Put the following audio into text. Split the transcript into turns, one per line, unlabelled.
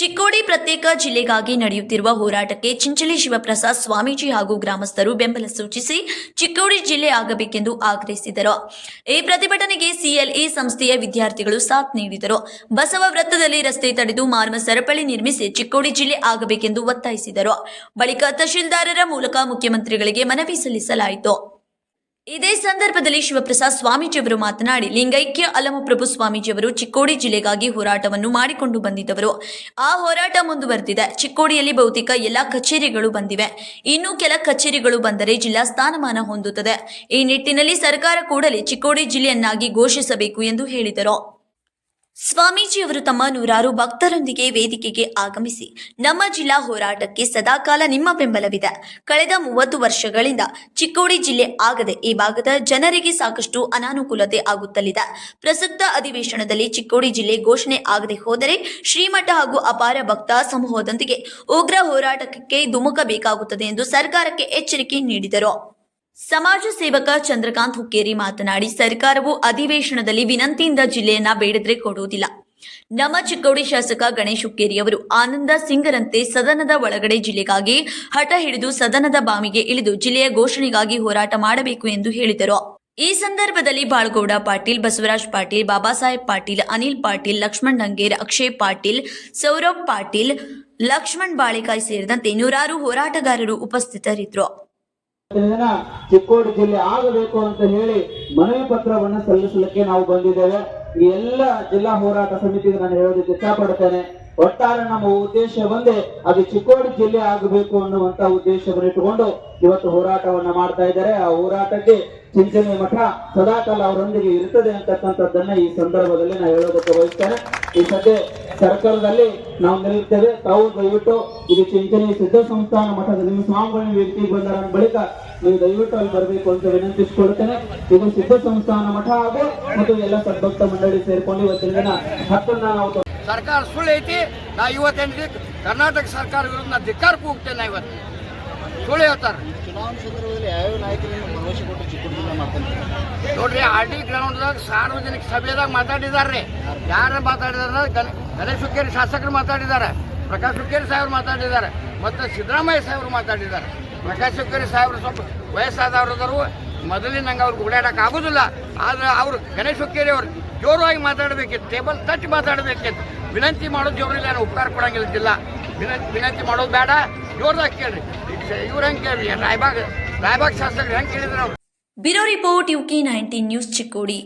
ಚಿಕ್ಕೋಡಿ ಪ್ರತ್ಯೇಕ ಜಿಲ್ಲೆಗಾಗಿ ನಡೆಯುತ್ತಿರುವ ಹೋರಾಟಕ್ಕೆ ಚಿಂಚಲಿ ಶಿವಪ್ರಸಾದ್ ಸ್ವಾಮೀಜಿ ಹಾಗೂ ಗ್ರಾಮಸ್ಥರು ಬೆಂಬಲ ಸೂಚಿಸಿ ಚಿಕ್ಕೋಡಿ ಜಿಲ್ಲೆ ಆಗಬೇಕೆಂದು ಆಗ್ರಹಿಸಿದರು. ಈ ಪ್ರತಿಭಟನೆಗೆ ಸಿಎಲ್ಇ ಸಂಸ್ಥೆಯ ವಿದ್ಯಾರ್ಥಿಗಳು ಸಾಥ್ ನೀಡಿದರು. ಬಸವ ವೃತ್ತದಲ್ಲಿ ರಸ್ತೆ ತಡೆದು ಮಾನವ ಸರಪಳಿ ನಿರ್ಮಿಸಿ ಚಿಕ್ಕೋಡಿ ಜಿಲ್ಲೆ ಆಗಬೇಕೆಂದು ಒತ್ತಾಯಿಸಿದರು. ಬಳಿಕ ತಹಶೀಲ್ದಾರರ ಮೂಲಕ ಮುಖ್ಯಮಂತ್ರಿಗಳಿಗೆ ಮನವಿ ಸಲ್ಲಿಸಲಾಯಿತು. ಇದೇ ಸಂದರ್ಭದಲ್ಲಿ ಶಿವಪ್ರಸಾದ್ ಸ್ವಾಮೀಜಿಯವರು ಮಾತನಾಡಿ, ಲಿಂಗೈಕ್ಯ ಅಲಮಪ್ರಭು ಸ್ವಾಮೀಜಿಯವರು ಚಿಕ್ಕೋಡಿ ಜಿಲ್ಲೆಗಾಗಿ ಹೋರಾಟವನ್ನು ಮಾಡಿಕೊಂಡು ಬಂದಿದ್ದವರು. ಆ ಹೋರಾಟ ಮುಂದುವರೆದಿದೆ. ಚಿಕ್ಕೋಡಿಯಲ್ಲಿ ಬಹುತೇಕ ಎಲ್ಲ ಕಚೇರಿಗಳು ಬಂದಿವೆ. ಇನ್ನು ಕೆಲ ಕಚೇರಿಗಳು ಬಂದರೆ ಜಿಲ್ಲಾ ಸ್ಥಾನಮಾನ ಹೊಂದುತ್ತದೆ. ಈ ನಿಟ್ಟಿನಲ್ಲಿ ಸರ್ಕಾರ ಕೂಡಲೇ ಚಿಕ್ಕೋಡಿ ಜಿಲ್ಲೆಯನ್ನಾಗಿ ಘೋಷಿಸಬೇಕು ಎಂದು ಹೇಳಿದರು. ಸ್ವಾಮೀಜಿಯವರು ತಮ್ಮ ನೂರಾರು ಭಕ್ತರೊಂದಿಗೆ ವೇದಿಕೆಗೆ ಆಗಮಿಸಿ ನಮ್ಮ ಜಿಲ್ಲಾ ಹೋರಾಟಕ್ಕೆ ಸದಾಕಾಲ ನಿಮ್ಮ ಬೆಂಬಲವಿದೆ. ಕಳೆದ ಮೂವತ್ತು ವರ್ಷಗಳಿಂದ ಚಿಕ್ಕೋಡಿ ಜಿಲ್ಲೆ ಆಗದೆ ಈ ಭಾಗದ ಜನರಿಗೆ ಸಾಕಷ್ಟು ಅನಾನುಕೂಲತೆ ಆಗುತ್ತಲಿದೆ. ಪ್ರಸಕ್ತ ಅಧಿವೇಶನದಲ್ಲಿ ಚಿಕ್ಕೋಡಿ ಜಿಲ್ಲೆ ಘೋಷಣೆ ಆಗದೆ ಹೋದರೆ ಶ್ರೀಮಠ ಹಾಗೂ ಅಪಾರ ಭಕ್ತ ಸಮೂಹದೊಂದಿಗೆ ಉಗ್ರ ಹೋರಾಟಕ್ಕೆ ಧುಮುಕಬೇಕಾಗುತ್ತದೆ ಎಂದು ಸರ್ಕಾರಕ್ಕೆ ಎಚ್ಚರಿಕೆ ನೀಡಿದರು. ಸಮಾಜ ಸೇವಕ ಚಂದ್ರಕಾಂತ್ ಹುಕ್ಕೇರಿ ಮಾತನಾಡಿ, ಸರ್ಕಾರವು ಅಧಿವೇಶನದಲ್ಲಿ ವಿನಂತಿಯಿಂದ ಜಿಲ್ಲೆಯನ್ನ ಬೇಡದ್ರೆ ಕೊಡುವುದಿಲ್ಲ. ನಮ್ಮ ಚಿಕ್ಕೋಡಿ ಶಾಸಕ ಗಣೇಶ್ ಹುಕ್ಕೇರಿ ಅವರು ಆನಂದ ಸಿಂಗರಂತೆ ಸದನದ ಒಳಗಡೆ ಜಿಲ್ಲೆಗಾಗಿ ಹಠ ಹಿಡಿದು ಸದನದ ಬಾವಿಗೆ ಇಳಿದು ಜಿಲ್ಲೆಯ ಘೋಷಣೆಗಾಗಿ ಹೋರಾಟ ಮಾಡಬೇಕು ಎಂದು ಹೇಳಿದರು. ಈ ಸಂದರ್ಭದಲ್ಲಿ ಬಾಳಗೌಡ ಪಾಟೀಲ್, ಬಸವರಾಜ್ ಪಾಟೀಲ್ ಬಾಬಾ ಸಾಹೇಬ್ ಪಾಟೀಲ್, ಅನಿಲ್ ಪಾಟೀಲ್, ಲಕ್ಷ್ಮಣ್ ನಂಗೇರ್, ಅಕ್ಷಯ್ ಪಾಟೀಲ್ ಸೌರಭ್ ಪಾಟೀಲ್, ಲಕ್ಷ್ಮಣ್ ಬಾಳೆಕಾಯಿ ಸೇರಿದಂತೆ ನೂರಾರು ಹೋರಾಟಗಾರರು ಉಪಸ್ಥಿತರಿದ್ದರು.
ಚಿಕ್ಕೋಡಿ ಜಿಲ್ಲೆ ಆಗಬೇಕು ಅಂತ ಹೇಳಿ ಮನವಿ ಪತ್ರವನ್ನ ಸಲ್ಲಿಸಲಿಕ್ಕೆ ನಾವು ಬಂದಿದ್ದೇವೆ. ಈ ಎಲ್ಲ ಜಿಲ್ಲಾ ಹೋರಾಟ ಸಮಿತಿಗೆ ನಾನು ಹೇಳೋದಕ್ಕೆ ಇಷ್ಟಪಡ್ತೇನೆ ಒಟ್ಟಾರೆ ನಮ್ಮ ಉದ್ದೇಶ ಒಂದೇ ಅದು ಚಿಕ್ಕೋಡಿ ಜಿಲ್ಲೆ ಆಗಬೇಕು ಅನ್ನುವಂತ ಉದ್ದೇಶವನ್ನು ಇಟ್ಟುಕೊಂಡು ಇವತ್ತು ಹೋರಾಟವನ್ನ ಮಾಡ್ತಾ ಇದ್ದಾರೆ. ಆ ಹೋರಾಟಕ್ಕೆ ಚಿಂಚನೆ ಮಠ ಸದಾಕಾಲ ಅವರೊಂದಿಗೆ ಇರ್ತದೆ ಅಂತಕ್ಕಂಥದ್ದನ್ನ ಈ ಸಂದರ್ಭದಲ್ಲಿ ನಾನು ಹೇಳೋದಕ್ಕೆ ಬಯಸ್ತೇನೆ. ಈ ಸದ್ಯ ಸರ್ಕಾರದಲ್ಲಿ ನಾವು ನಿಲ್ಲುತ್ತೇವೆ ತಾವು ದಯವಿಟ್ಟು ಇದು ಚಿಂತನೆ ಸಿದ್ಧ ಸಂಸ್ಥಾನ ಮಠದ ನಿಮ್ಮ ಸ್ವಾಮಿ ವ್ಯಕ್ತಿ ಬಂದರ ಬಳಿಕ ನೀವು ದಯವಿಟ್ಟು ಅಲ್ಲಿ ಬರಬೇಕು ಅಂತ ವಿನಂತಿಸಿಕೊಳ್ತೇನೆ. ಇದು ಸಿದ್ಧ ಸಂಸ್ಥಾನ ಮಠ ಹಾಗೂ ಮತ್ತು ಎಲ್ಲ ಸದ್ಭಕ್ತ ಮಂಡಳಿ ಸೇರಿಕೊಂಡು ಇವತ್ತಿನ ದಿನ ಹತ್ತನ್ನ ನಾವು
ಸರ್ಕಾರ ಸುಳ್ಳು ಐತಿ. ನಾ ಇವತ್ತೇನ್ರಿ ಕರ್ನಾಟಕ ಸರ್ಕಾರ ವಿರುದ್ಧ ನಾ ಧಿಕ್ಕಾರಕ್ಕೆ ಹೋಗ್ತೇನೆ ಇವತ್ತು. ಸುಳ್ಳು ಹೇಳ್ತಾರೆ. ನೋಡ್ರಿ, ಆರ್ ಡಿ ಗ್ರೌಂಡ್ದಾಗ ಸಾರ್ವಜನಿಕ ಸಭೆದಾಗ ಮಾತಾಡಿದಾರ್ರಿ ಯಾರು ಮಾತಾಡಿದಾರ ಗಣ ಗಣೇಶ್ ಹುಕ್ಕೇರಿ ಶಾಸಕರು ಮಾತಾಡಿದ್ದಾರೆ. ಪ್ರಕಾಶ್ ಹುಕ್ಕೇರಿ ಸಾಹೇಬ್ರು ಮಾತಾಡಿದ್ದಾರೆ. ಮತ್ತು ಸಿದ್ದರಾಮಯ್ಯ ಸಾಹೇಬ್ರು ಮಾತಾಡಿದ್ದಾರೆ. ಪ್ರಕಾಶ್ ಹುಕ್ಕೇರಿ ಸಾಹೇಬ್ರು ಸ್ವಲ್ಪ ವಯಸ್ಸಾದವರು ಮೊದಲಿನ ನಂಗೆ ಅವ್ರಿಗೆ ಓಡಾಡಕ್ಕೆ ಆಗೋದಿಲ್ಲ. ಆದರೆ ಅವರು ಗಣೇಶ್ ಹುಕ್ಕೇರಿ ಅವ್ರು ಜೋರಾಗಿ ಮಾತಾಡಬೇಕಿತ್ತು, ಟೇಬಲ್ ತಟ್ಟಿ ಮಾತಾಡಬೇಕಿತ್ತು. ವಿನಂತಿ ಮಾಡೋದು ಜೋರಿಲ್ಲ ನಾನು ಉಪಕಾರ ಕೊಡಂಗಿಲ್ಲ ವಿನಂತಿ ವಿನಂತಿ ಮಾಡೋದು ಬೇಡ. ಜೋರ್ದಾಗ ಕೇಳ್ರಿ. ಇವ್ರು ಹೆಂಗೆ ಕೇಳ್ರಿ? ರಾಯಬಾಗ ರಾಯಬಾಗ ಶಾಸಕರು ಹೆಂಗೆ ಕೇಳಿದ್ರು
bureau report UK nineteen news Chikkodi.